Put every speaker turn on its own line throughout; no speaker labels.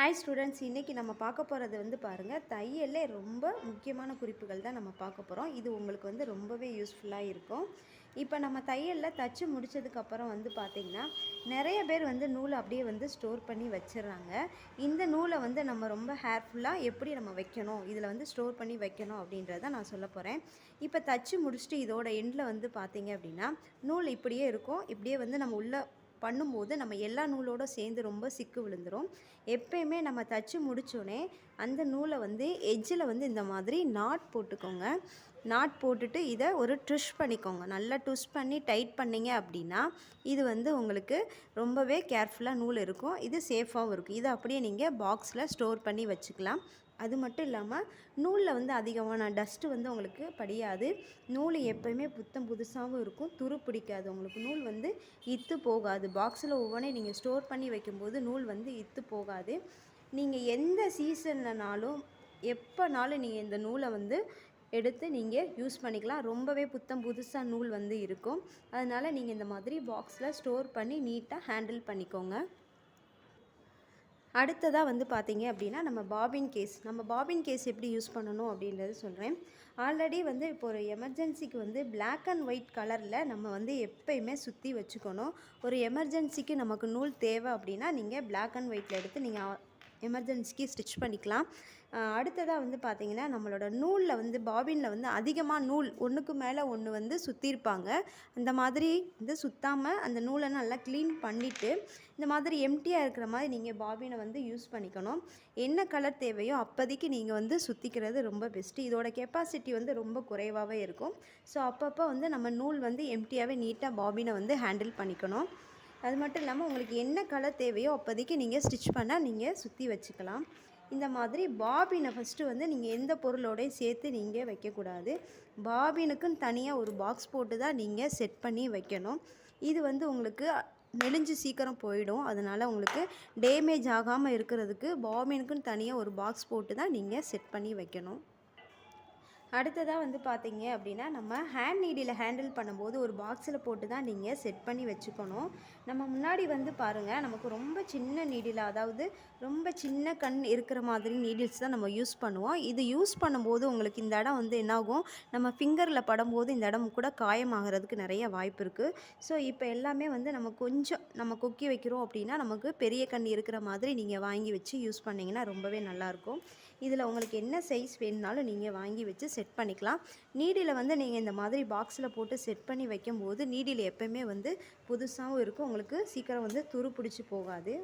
Hi students இன்றைக்கி நம்ம பார்க்க போகிறது வந்து பாருங்கள் தையல்ல ரொம்ப முக்கியமான குறிப்புகள் தான் நம்ம பார்க்க போகிறோம் இது உங்களுக்கு வந்து ரொம்பவே யூஸ்ஃபுல்லாக இருக்கும். இப்போ நம்ம தையலில் தச்சு முடிச்சதுக்கப்புறம் வந்து பார்த்திங்கன்னா நிறைய பேர் வந்து நூலை அப்படியே வந்து ஸ்டோர் பண்ணி வச்சிடுறாங்க. இந்த நூலை வந்து நம்ம ரொம்ப ஹேர்ஃபுல்லாக எப்படி நம்ம வைக்கணும் இதில் வந்து ஸ்டோர் பண்ணி வைக்கணும் அப்படின்றத நான் சொல்ல போகிறேன் இப்போ தச்சு முடிச்சுட்டு இதோட எண்டில் வந்து பார்த்திங்க அப்படின்னா நூல் இப்படியே இருக்கும். இப்படியே வந்து நம்ம உள்ளே பண்ணும்போது நம்ம எல்லா நூலோட சேர்ந்து ரொம்ப சிக்கு விழுந்துடும் எப்பயுமே நம்ம தச்சு முடித்தோடனே அந்த நூலை வந்து எஜ்ஜில் வந்து இந்த மாதிரி நாட் போட்டுக்கோங்க. நாட் போட்டுட்டு இதை ஒரு ட்விஷ் பண்ணிக்கோங்க. நல்லா ட்விஷ் பண்ணி டைட் பண்ணிங்க அப்படின்னா இது வந்து உங்களுக்கு ரொம்பவே கேர்ஃபுல்லாக நூல் இருக்கும். இது சேஃபாகவும் இருக்கும். இதை அப்படியே நீங்கள் பாக்ஸில் ஸ்டோர் பண்ணி வச்சுக்கலாம். அது மட்டும் இல்லாமல் நூலில் வந்து அதிகமான டஸ்ட்டு வந்து உங்களுக்கு படியாது. நூல் எப்போயுமே புத்தம் புதுசாகவும் இருக்கும் துரு பிடிக்காது. உங்களுக்கு நூல் வந்து இத்து போகாது. பாக்ஸில் ஒவ்வொன்றே நீங்கள் ஸ்டோர் பண்ணி வைக்கும்போது நூல் வந்து இத்து போகாது. நீங்கள் எந்த சீசன்லனாலும் எப்போனாலும் நீங்கள் இந்த நூலை வந்து எடுத்து நீங்கள் யூஸ் பண்ணிக்கலாம். ரொம்பவே புத்தம் புதுசாக நூல் வந்து இருக்கும். அதனால் நீங்கள் இந்த மாதிரி பாக்ஸில் ஸ்டோர் பண்ணி நீட்டாக ஹேண்டில் பண்ணிக்கோங்க. அடுத்ததாக வந்து பார்த்தீங்க அப்படின்னா நம்ம பாபின் கேஸ். நம்ம பாபின் கேஸ் எப்படி யூஸ் பண்ணணும் அப்படின்றது சொல்கிறேன் ஆல்ரெடி வந்து இப்போ ஒரு எமர்ஜென்சிக்கு வந்து பிளாக் அண்ட் ஒயிட் கலரில் நம்ம வந்து எப்பயுமே சுற்றி வச்சுக்கணும். ஒரு எமர்ஜென்சிக்கு நமக்கு நூல் தேவை அப்படின்னா நீங்கள் பிளாக் அண்ட் ஒயிட்டில் எடுத்து நீங்கள் எமர்ஜென்சிக்கு ஸ்டிச் பண்ணிக்கலாம். அடுத்ததாக வந்து பார்த்தீங்கன்னா நம்மளோட நூலில் வந்து பாபினில் வந்து அதிகமாக நூல் ஒன்றுக்கு மேலே ஒன்று வந்து சுற்றிருப்பாங்க அந்த மாதிரி வந்து சுத்தாமல் அந்த நூலை நல்லா க்ளீன் பண்ணிவிட்டு இந்த மாதிரி எம்டியாக இருக்கிற மாதிரி நீங்கள் பாபினை வந்து யூஸ் பண்ணிக்கணும். என்ன கலர் தேவையோ அப்போதைக்கு நீங்கள் வந்து சுற்றிக்கிறது ரொம்ப பெஸ்ட்டு இதோட கெப்பாசிட்டி வந்து ரொம்ப குறைவாகவே இருக்கும். ஸோ அப்பப்போ வந்து நம்ம நூல் வந்து எம்டியாகவே நீட்டாக பாபினை வந்து ஹேண்டில் பண்ணிக்கணும். அது மட்டும் இல்லாமல் உங்களுக்கு என்ன கலர் தேவையோ அப்போதைக்கு நீங்கள் ஸ்டிச் பண்ணால் நீங்கள் சுற்றி வச்சுக்கலாம். இந்த மாதிரி பாபினை ஃபஸ்ட்டு வந்து நீங்கள் எந்த பொருளோடையும் சேர்த்து நீங்கள் வைக்கக்கூடாது. பாபினுக்குன்னு தனியாக ஒரு பாக்ஸ் போட்டு தான் நீங்கள் செட் பண்ணி வைக்கணும். இது வந்து உங்களுக்கு நெளிஞ்சு சீக்கிரம் போயிடும். அதனால் உங்களுக்கு டேமேஜ் ஆகாமல் இருக்கிறதுக்கு பாபினுக்குன்னு தனியாக ஒரு பாக்ஸ் போட்டு தான் நீங்கள் செட் பண்ணி வைக்கணும். அடுத்ததாக வந்து பார்த்தீங்க அப்படின்னா நம்ம ஹேண்ட் நீடியில் ஹேண்டில் பண்ணும்போது ஒரு பாக்ஸில் போட்டு தான் நீங்கள் செட் பண்ணி வச்சுக்கணும். நம்ம முன்னாடி வந்து பாருங்கள் நமக்கு ரொம்ப சின்ன நீடில் அதாவது ரொம்ப சின்ன கண் இருக்கிற மாதிரி நீடில்ஸ் தான் நம்ம யூஸ் பண்ணுவோம். இது யூஸ் பண்ணும்போது உங்களுக்கு இந்த இடம் வந்து என்னாகும்? நம்ம ஃபிங்கரில் படும்போது இந்த இடம் கூட காயமாகிறதுக்கு நிறைய வாய்ப்பு இருக்குது ஸோ இப்போ எல்லாமே வந்து நம்ம கொஞ்சம் நம்ம கொக்கி வைக்கிறோம் அப்படின்னா நமக்கு பெரிய கண் இருக்கிற மாதிரி நீங்கள் வாங்கி வச்சு யூஸ் பண்ணிங்கன்னா ரொம்பவே நல்லாயிருக்கும் இதில் உங்களுக்கு என்ன சைஸ் வேணுனாலும் நீங்கள் வாங்கி வச்சு செட் பண்ணிக்கலாம். நீடியில் வந்து நீங்கள் இந்த மாதிரி பாக்ஸில் போட்டு செட் பண்ணி வைக்கும்போது நீடியில் எப்போயுமே வந்து புதுசாகவும் இருக்கும். உங்களுக்கு சீக்கிரம் வந்து துரு பிடிச்சி போகாது.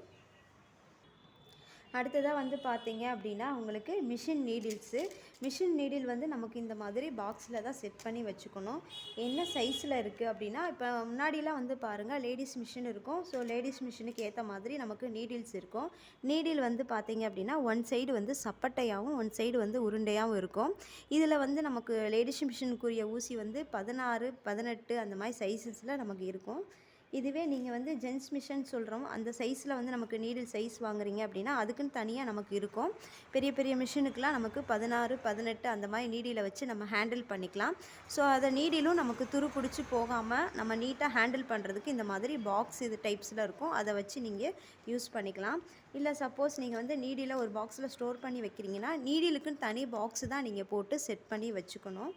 அடுத்ததாக வந்து பார்த்தீங்க அப்படின்னா உங்களுக்கு மிஷின் நீடில்ஸு மிஷின் நீடில் வந்து நமக்கு இந்த மாதிரி பாக்ஸில் தான் செட் பண்ணி வச்சுக்கணும். என்ன சைஸில் இருக்குது அப்படின்னா இப்போ முன்னாடிலாம் வந்து பாருங்கள் லேடிஸ் மிஷின் இருக்கும். ஸோ லேடிஸ் மிஷினுக்கு ஏற்ற மாதிரி நமக்கு நீடில்ஸ் இருக்கும். நீடில் வந்து பார்த்தீங்க அப்படின்னா ஒன் சைடு வந்து சப்பட்டையாகவும் ஒன் சைடு வந்து உருண்டையாகவும் இருக்கும். இதில் வந்து நமக்கு லேடிஸ் மிஷினுக்குரிய ஊசி வந்து பதினாறு பதினெட்டு அந்த மாதிரி சைஸஸில் நமக்கு இருக்கும். இதுவே நீங்கள் வந்து ஜென்ஸ் மிஷன் சொல்கிறோம் அந்த சைஸில் வந்து நமக்கு நீடில் சைஸ் வாங்குறீங்க அப்படின்னா அதுக்குன்னு தனியாக நமக்கு இருக்கும். பெரிய பெரிய மிஷினுக்கெலாம் நமக்கு பதினாறு பதினெட்டு அந்த மாதிரி நீடியில் வச்சு நம்ம ஹேண்டில் பண்ணிக்கலாம். ஸோ அதை நீடிலும் நமக்கு துரு பிடிச்சி போகாமல் நம்ம நீட்டாக ஹேண்டில் பண்ணுறதுக்கு இந்த மாதிரி பாக்ஸ் இது டைப்ஸில் இருக்கும். அதை வச்சு நீங்கள் யூஸ் பண்ணிக்கலாம். இல்லை சப்போஸ் நீங்கள் வந்து நீடியில் ஒரு பாக்ஸில் ஸ்டோர் பண்ணி வைக்கிறீங்கன்னா நீடிலுக்குன்னு தனி பாக்ஸ் தான் நீங்கள் போட்டு செட் பண்ணி வச்சுக்கணும்.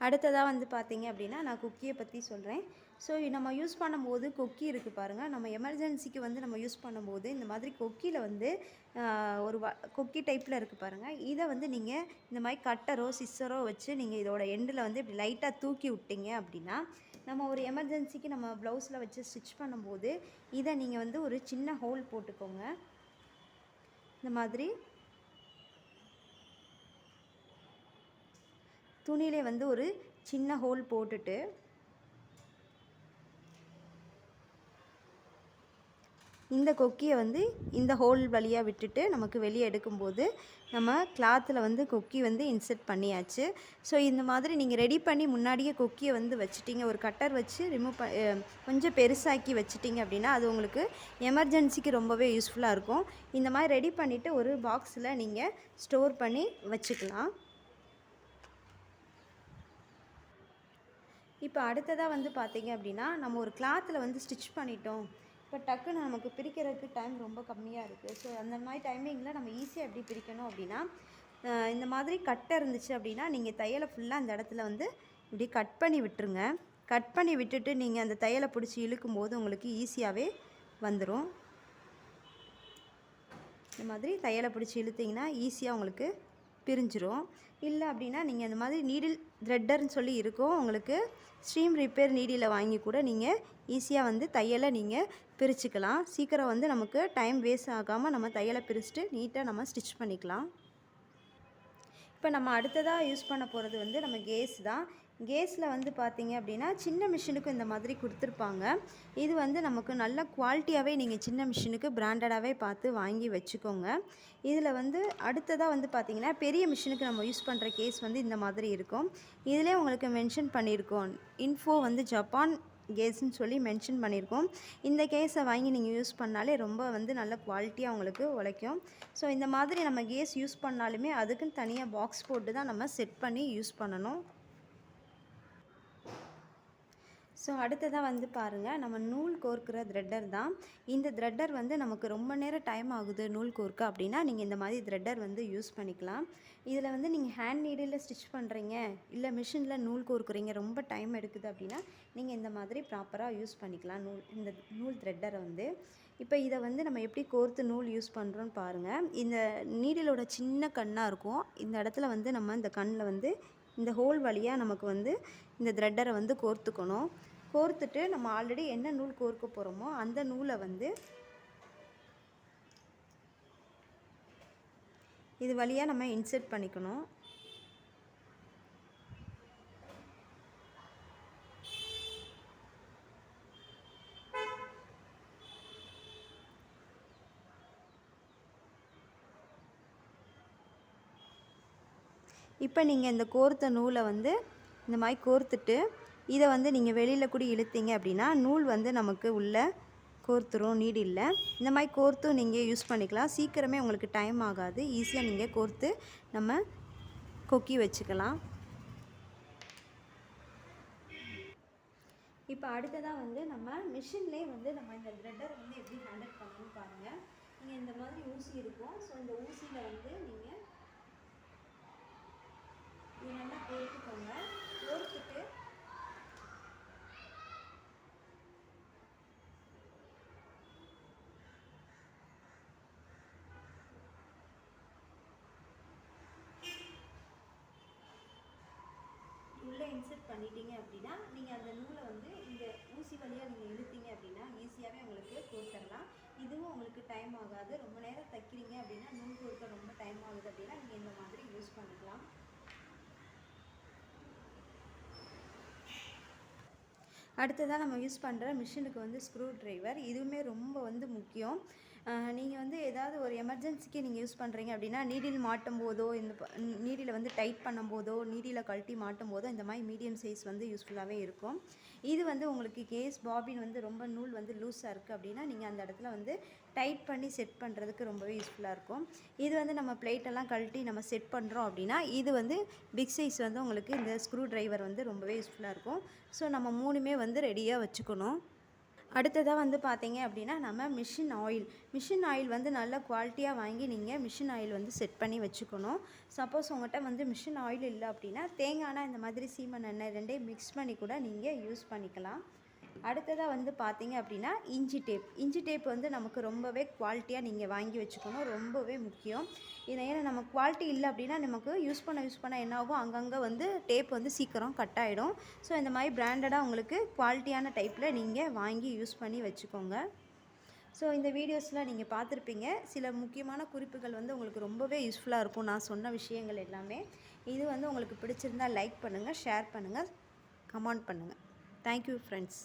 அடுத்ததாக வந்து பார்த்தீங்க அப்படின்னா நான் குக்கியை பற்றி சொல்கிறேன் ஸோ நம்ம யூஸ் பண்ணும்போது கொக்கி இருக்குது பாருங்கள் நம்ம எமர்ஜென்சிக்கு வந்து நம்ம யூஸ் பண்ணும்போது இந்த மாதிரி கொக்கியில் வந்து ஒரு வ கொக்கி டைப்பில் இருக்குது பாருங்கள் இதை வந்து நீங்கள் இந்த மாதிரி கட்டரோ சிஸ்ஸரோ வச்சு நீங்கள் இதோட எண்டில் வந்து இப்படி லைட்டாக தூக்கி விட்டீங்க அப்படின்னா நம்ம ஒரு எமர்ஜென்சிக்கு நம்ம ப்ளவுஸில் வச்சு ஸ்டிச் பண்ணும்போது இதை நீங்கள் வந்து ஒரு சின்ன ஹோல் போட்டுக்கோங்க. இந்த மாதிரி துணியிலே வந்து ஒரு சின்ன ஹோல் போட்டுட்டு இந்த கொக்கியை வந்து இந்த ஹோல் வழியாக விட்டுட்டு நமக்கு வெளியே எடுக்கும்போது நம்ம கிளாத்தில் வந்து கொக்கி வந்து இன்செர்ட் பண்ணியாச்சு. ஸோ இந்த மாதிரி நீங்கள் ரெடி பண்ணி முன்னாடியே கொக்கியை வந்து வச்சுட்டிங்க. ஒரு கட்டர் வச்சு ரிமூவ் ப கொஞ்சம் பெருசாக்கி வச்சுட்டிங்க அப்படின்னா அது உங்களுக்கு எமர்ஜென்சிக்கு ரொம்பவே யூஸ்ஃபுல்லாக இருக்கும். இந்த மாதிரி ரெடி பண்ணிவிட்டு ஒரு பாக்ஸில் நீங்கள் ஸ்டோர் பண்ணி வச்சுக்கலாம். இப்போ அடுத்ததாக வந்து பார்த்தீங்க அப்படின்னா நம்ம ஒரு கிளாத்தில் வந்து ஸ்டிச் பண்ணிட்டோம். இப்போ டக்குன்னு நமக்கு பிரிக்கிறதுக்கு டைம் ரொம்ப கம்மியாக இருக்குது ஸோ அந்த மாதிரி டைமிங்கில் நம்ம ஈஸியாக எப்படி பிரிக்கணும் அப்படின்னா இந்த மாதிரி கட்டை இருந்துச்சு அப்படின்னா நீங்கள் தையலை ஃபுல்லாக அந்த இடத்துல வந்து இப்படி கட் பண்ணி விட்டுருங்க. கட் பண்ணி விட்டுட்டு நீங்கள் அந்த தையலை பிடிச்சி இழுக்கும் போது உங்களுக்கு ஈஸியாகவே வந்துடும் இந்த மாதிரி தையலை பிடிச்சி இழுத்தீங்கன்னா ஈஸியாக உங்களுக்கு பிரிஞ்சிரும். இல்லை அப்படின்னா நீங்கள் அந்த மாதிரி நீடில் த்ரெட்டர்னு சொல்லி இருக்கும். உங்களுக்கு ஸ்ட்ரீம் ரிப்பேர் நீடியில் வாங்கி கூட நீங்கள் ஈஸியாக வந்து தையலை நீங்கள் பிரிச்சுக்கலாம். சீக்கிரம் வந்து நமக்கு டைம் வேஸ்ட் ஆகாமல் நம்ம தையலை பிரிச்சுட்டு நீட்டாக நம்ம ஸ்டிச் பண்ணிக்கலாம். இப்போ நம்ம அடுத்ததாக யூஸ் பண்ண போகிறது வந்து நம்ம கேஸ் தான். கேஸில் வந்து பார்த்திங்க அப்படின்னா சின்ன மிஷினுக்கு இந்த மாதிரி கொடுத்துருப்பாங்க. இது வந்து நமக்கு நல்ல குவாலிட்டியாகவே நீங்கள் சின்ன மிஷினுக்கு பிராண்டடாகவே பார்த்து வாங்கி வச்சுக்கோங்க. இதில் வந்து அடுத்ததாக வந்து பார்த்தீங்கன்னா பெரிய மிஷினுக்கு நம்ம யூஸ் பண்ணுற கேஸ் வந்து இந்த மாதிரி இருக்கும். இதிலே உங்களுக்கு மென்ஷன் பண்ணியிருக்கோம். இன்ஃபோ வந்து ஜப்பான் கேஸ்ன்னு சொல்லி மென்ஷன் பண்ணியிருக்கோம். இந்த கேஸை வாங்கி நீங்கள் யூஸ் பண்ணாலே ரொம்ப வந்து நல்ல குவாலிட்டியாக உங்களுக்கு உழைக்கும். ஸோ இந்த மாதிரி நம்ம கேஸ் யூஸ் பண்ணாலுமே அதுக்குன்னு தனியாக பாக்ஸ் போட்டு தான் நம்ம செட் பண்ணி யூஸ் பண்ணணும். ஸோ அடுத்ததாக வந்து பாருங்கள் நம்ம நூல் கோர்க்கிற த்ரெட்டர் தான். இந்த த்ரெட்டர் வந்து நமக்கு ரொம்ப நேரம் டைம் ஆகுது நூல் கோர்க்க அப்படின்னா நீங்கள் இந்த மாதிரி த்ரெட்டர் வந்து யூஸ் பண்ணிக்கலாம். இதில் வந்து நீங்கள் ஹேண்ட் நீடில் ஸ்டிச் பண்ணுறீங்க இல்லை மிஷினில் நூல் கோர்க்குறீங்க ரொம்ப டைம் எடுக்குது அப்படின்னா நீங்கள் இந்த மாதிரி ப்ராப்பராக யூஸ் பண்ணிக்கலாம் நூல் இந்த நூல் த்ரெட்டரை வந்து. இப்போ இதை வந்து நம்ம எப்படி கோர்த்து நூல் யூஸ் பண்ணுறோன்னு பாருங்கள் இந்த நீடிலோட சின்ன கண்ணாக இருக்கும். இந்த இடத்துல வந்து நம்ம இந்த கண்ணில் வந்து இந்த ஹோல் வழியாக நமக்கு வந்து இந்த த்ரெட்டரை வந்து கோர்த்துக்கணும். கோர்த்துட்டு நம்ம ஆல்ரெடி என்ன நூல் கோர்க்க போகிறோமோ அந்த நூலை வந்து இது வழியாக நம்ம இன்செர்ட் பண்ணிக்கணும். இப்போ நீங்கள் இந்த கோர்த்த நூலை வந்து இந்த மாதிரி கோர்த்துட்டு இதை வந்து நீங்கள் வெளியில் கூட இழுத்தீங்க அப்படின்னா நூல் வந்து நமக்கு உள்ள கோர்த்துரும் நீடு இல்லை. இந்த மாதிரி கோர்த்தும் நீங்கள் யூஸ் பண்ணிக்கலாம். சீக்கிரமே உங்களுக்கு டைம் ஆகாது. ஈஸியாக நீங்கள் கோர்த்து நம்ம கொக்கி வச்சுக்கலாம். இப்போ அடுத்ததாக வந்து நம்ம மிஷின்லேயே வந்து நம்ம இந்த த்ரெட்டர் வந்து எப்படி ஹேண்டில் பண்ணணும்னு பாருங்கள் நீங்கள் இந்த மாதிரி ஊசி இருக்கும். ஸோ இந்த ஊசியில் வந்து நீங்கள் இது நல்லா கோர்த்துக்கோங்க கோர்த்துட்டு உள்ளே இன்செர்ட் பண்ணிட்டீங்க அப்படின்னா நீங்கள் அந்த நூலை வந்து இந்த ஊசி வழியாக நீங்கள் இழுத்தீங்க அப்படின்னா ஈஸியாகவே உங்களுக்கு கோர்த்துடலாம் இதுவும் உங்களுக்கு டைம் ஆகாது. ரொம்ப நேரம் தைக்கிறீங்க அப்படின்னா நூல் கோர்க்க ரொம்ப டைம் ஆகுது அப்படின்னா நீங்கள் இந்த மாதிரி யூஸ் பண்ணிக்கலாம். அடுத்ததாக நம்ம யூஸ் பண்ணுற மிஷினுக்கு வந்து ஸ்க்ரூ ட்ரைவர் இதுவுமே ரொம்ப வந்து முக்கியம். நீங்கள் வந்து ஏதாவது ஒரு எமர்ஜென்சிக்கு நீங்கள் யூஸ் பண்ணுறீங்க அப்படின்னா நீடில் மாட்டும் போதோ இந்த நீடியில் வந்து டைட் பண்ணும் போதோ நீடியில் கழட்டி மாட்டும் போதோ இந்த மாதிரி மீடியம் சைஸ் வந்து யூஸ்ஃபுல்லாகவே இருக்கும். இது வந்து உங்களுக்கு கேஸ் பாபின் வந்து ரொம்ப நூல் வந்து லூஸாக இருக்குது அப்படின்னா நீங்கள் அந்த இடத்துல வந்து டைட் பண்ணி செட் பண்ணுறதுக்கு ரொம்பவே யூஸ்ஃபுல்லாக இருக்கும். இது வந்து நம்ம பிளேட்டெல்லாம் கழட்டி நம்ம செட் பண்ணுறோம் அப்படின்னா இது வந்து பிக் சைஸ் வந்து உங்களுக்கு இந்த ஸ்க்ரூ டிரைவர் வந்து ரொம்பவே யூஸ்ஃபுல்லாக இருக்கும். ஸோ நம்ம மூணுமே வந்து ரெடியாக வச்சுக்கணும். அடுத்ததாக வந்து பார்த்தீங்க அப்படின்னா நம்ம மிஷின் ஆயில் மிஷின் ஆயில் வந்து நல்ல குவாலிட்டியாக வாங்கி நீங்கள் மிஷின் ஆயில் வந்து செட் பண்ணி வச்சுக்கணும். சப்போஸ் உங்கள்கிட்ட வந்து மிஷின் ஆயில் இல்லை அப்படின்னா தேங்காய் இந்த மாதிரி சீமன் எண்ணெய் ரெண்டையும் மிக்ஸ் பண்ணி கூட நீங்கள் யூஸ் பண்ணிக்கலாம். அடுத்ததாக வந்து பார்த்தீங்க அப்படின்னா இஞ்சி டேப். இஞ்சி டேப் வந்து நமக்கு ரொம்பவே குவாலிட்டியாக நீங்கள் வாங்கி வச்சுக்கணும். ரொம்பவே முக்கியம். இது ஏன்னா நம்ம குவாலிட்டி இல்லை அப்படின்னா நமக்கு யூஸ் பண்ண யூஸ் பண்ண என்ன ஆகும்? அங்கங்கே வந்து டேப் வந்து சீக்கிரம் கட் ஆகிடும் ஸோ இந்த மாதிரி பிராண்டடாக உங்களுக்கு குவாலிட்டியான டைப்பில் நீங்கள் வாங்கி யூஸ் பண்ணி வச்சுக்கோங்க. ஸோ இந்த வீடியோஸ்லாம் நீங்கள் பார்த்துருப்பீங்க. சில முக்கியமான குறிப்புகள் வந்து உங்களுக்கு ரொம்பவே யூஸ்ஃபுல்லாக இருக்கும். நான் சொன்ன விஷயங்கள் எல்லாமே. இது வந்து உங்களுக்கு பிடிச்சிருந்தா லைக் பண்ணுங்கள் ஷேர் பண்ணுங்கள் கமெண்ட் பண்ணுங்கள் தேங்க்யூ ஃப்ரெண்ட்ஸ்